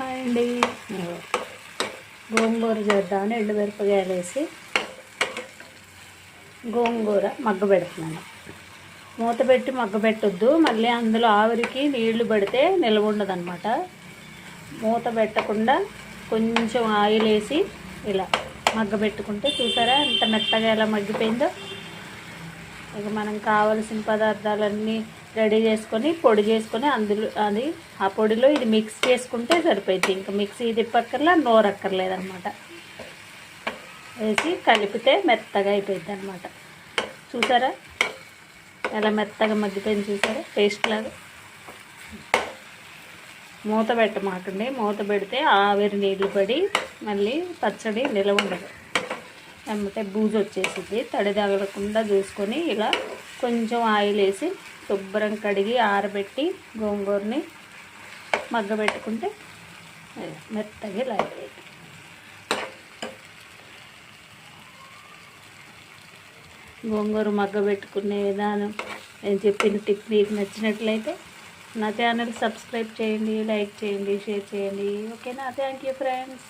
Hi అండి. గోంగూర చేద్దామని ఎండు మిరపకాయలు వేసి గోంగూర మగ్గ పెడుతున్నాను. మూత పెట్టి మగ్గ పెట్టొద్దు. మళ్ళీ అందులో ఆవిరికి నీళ్ళు పడితే నిల్వ ఉండదన్నమాట. మూత పెట్టకుండా కొంచెం ఆయిల్ వేసి ఇలా మగ్గ పెట్టుకుంటే చూసారా ఎంత మెత్తగా ఎలా మగ్గిపోయిందో? ఇక మనం కావలసిన పదార్థాలన్నీ రెడీ చేసుకొని పొడి చేసుకొని అందులో అది ఆ పొడిలో ఇది మిక్స్ చేసుకుంటే సరిపోయింది. ఇంకా మిక్సీ తిప్పక్కర్లా నోరక్కర్లేదనమాట వేసి కలిపితే మెత్తగా అయిపోయింది అనమాట చూసారా? ఎలా మెత్తగా మగ్గిపోయింది చూసారా? పేస్ట్ లాగా. మూత పెట్టమాకండి. మూత పెడితే ఆవిరి నీళ్ళు పడి మళ్ళీ పచ్చడి నిలవ ఉండదు. లేకపోతే బూజు వచ్చేసింది తడి తగలకుండా చూసుకొని ఇలా కొంచెం ఆయిల్ వేసి శుభ్రం కడిగి ఆరబెట్టి గోంగూరని మగ్గబెట్టుకుంటే మెత్తగా ఇలా అయిపోయింది గోంగూర మగ్గబెట్టుకునే విధానం నేను చెప్పిన టిప్ మీకు నచ్చినట్లయితే నా ఛానల్ సబ్స్క్రైబ్ చేయండి లైక్ చేయండి షేర్ చేయండి. ఓకేనా? Thank you friends.